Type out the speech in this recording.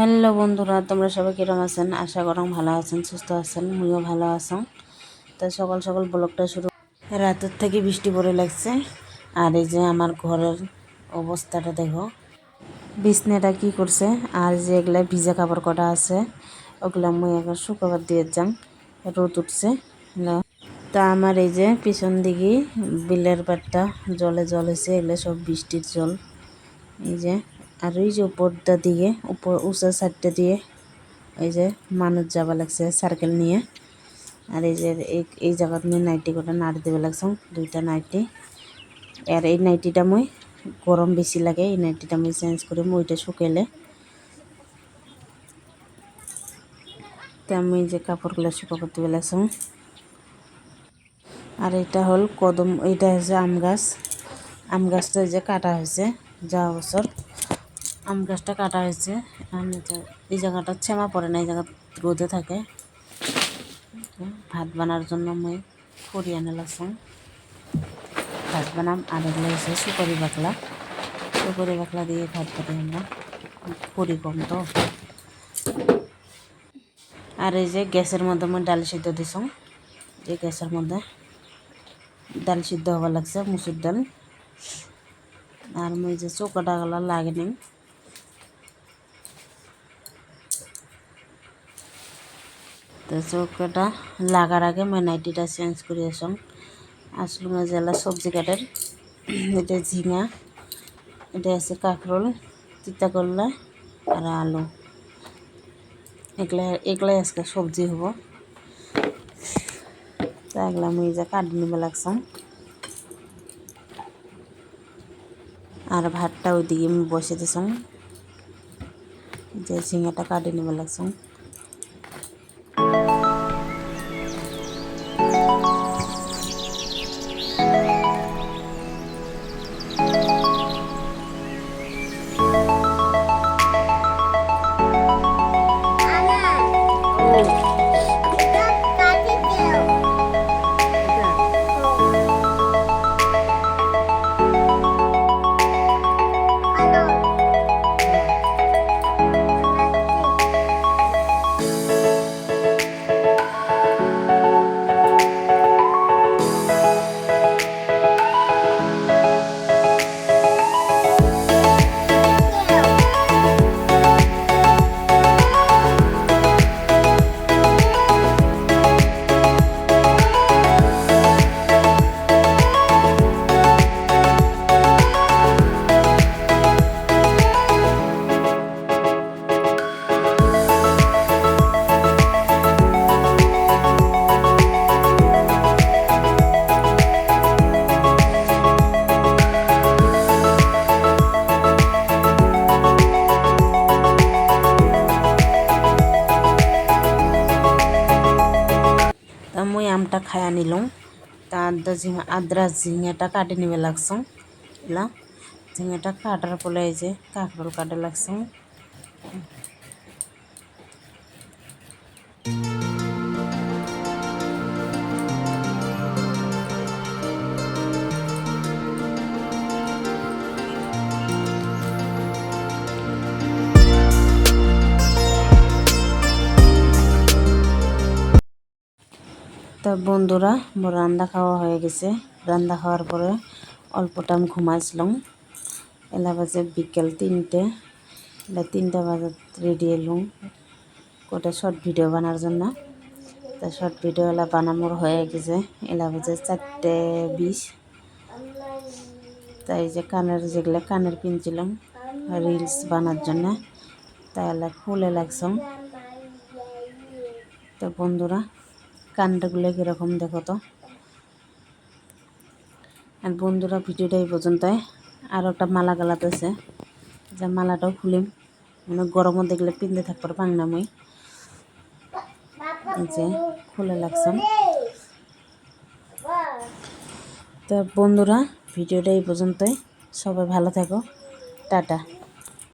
Hello বন্ধুরা, তোমরা সবাই কিরম আছেন? আশা করম ভালো আছেন, সুস্থ আছেন মুইও ভালো আছেন তো সকাল সকাল ব্লগটা শুরু রাতের থেকে বৃষ্টি পড়ে লাগছে। আর এই যে আমার ঘরের অবস্থাটা দেখো। বিছনাটা কি করছে? আর যে এগুলা ভিজা কাপড় কটা আছে, ওগুলা মুই এখন শুকাবার দিয়ে যাম। রোদ উঠছে তা আমার এই যে পিছন দিকে বিলের পাটটা জলে জল এগুলো সব বৃষ্টির জল। এই যে আর ওই যে উপরটা দিয়ে, উপর উঁচা সাইডটা দিয়ে এই যে মানুষ যাবা লাগছে সার্কেল নিয়ে। আর এই যে এই জায়গাত নিয়ে নাইটি কটা নাড়ি দেবে লাগছে, দুইটা নাইটি। আর এই নাইটিটা মই গরম বেশি লাগে, এই নাইটিটা মই চেঞ্জ করে মই ওইটা শুকাইলে। তা আমি যে কাপড়গুলো শুকাবার দিবে লাগছে। আর এটা হল কদম, এটা হচ্ছে আম গাছ। আম গাছটা যে কাটা হয়েছে, যাওয়া বছর। আম গাছটা কাটা হয়েছে। এই জায়গাটা ছেমা পড়ে না, এই জায়গা রোদে থাকে। ভাত বানার জন্য মই খড়ি আনে লাগছি ভাত বানাম আর এগুলো হচ্ছে সুপারি বাকলা। সুপারি বাকলা দিয়ে ভাত পাতি আমরা। খড়ি কম তো। আর এই যে গ্যাসের মধ্যে মই ডাল সিদ্ধ দিছং যে গ্যাসের মধ্যে ডাল সিদ্ধ হবার লাগছে, মুসুর ডাল। আর মই যে চৌকাটা লাগে নি তো চৌকাটা লাগার আগে মই নাইটিটা চেঞ্জ করে আসম আসলুমে জেলা সবজি কাটের এটা ঝিঙা এটা আছে কাঁকরোল তিতা করলা আর আলু। এগুলা এগুলাই আজকে সবজি হব। তা এগুলা আমি যে কাটি নিবে লাগছাম। আর ভাতটা ওইদিকে আমি বসে দিছাম। যে ঝিঙাটা কাটি নিবে লাগছাম। তা খায়া নিলাম। তা আদা ঝিঙা আদ্রা ঝিঙাটা কাটি নিবে লাগছো এলা ঝিঙাটা কাটার ফলে এই যে কাঁকরোল কাটে লাগছে তা বন্ধুরা মোর রান্না খাওয়া হয়ে গেছে। রান্না খাওয়ার পরে অল্প টাইম ঘুমাইছিলাম। এলা বাজে বিকেল তিনটে। এলা তিনটা বাজে রেডি এলুম। গোটা শর্ট ভিডিও বানার জন্য। তা শর্ট ভিডিও এলা বানানোর হয়ে গেছে। এলা বাজে চারটে বিশ। তাই যে কানের যেগুলো কানের কিনছিলাম রিলস বানার জন্য। তাই এলা খুলে লাগছাম তো বন্ধুরা কান্ডগুলো কীরকম দেখো তো? আর বন্ধুরা ভিডিওটা এই পর্যন্ত আর একটা মালা গালাতেছে যে মালাটাও খুলিম। মানে গরমও দেখলে পিনতে থাকবার পাং না মই যে খুলে লাগছাম তো বন্ধুরা, ভিডিওটা এই পর্যন্তই। সবাই ভালো থাকো। টাটা।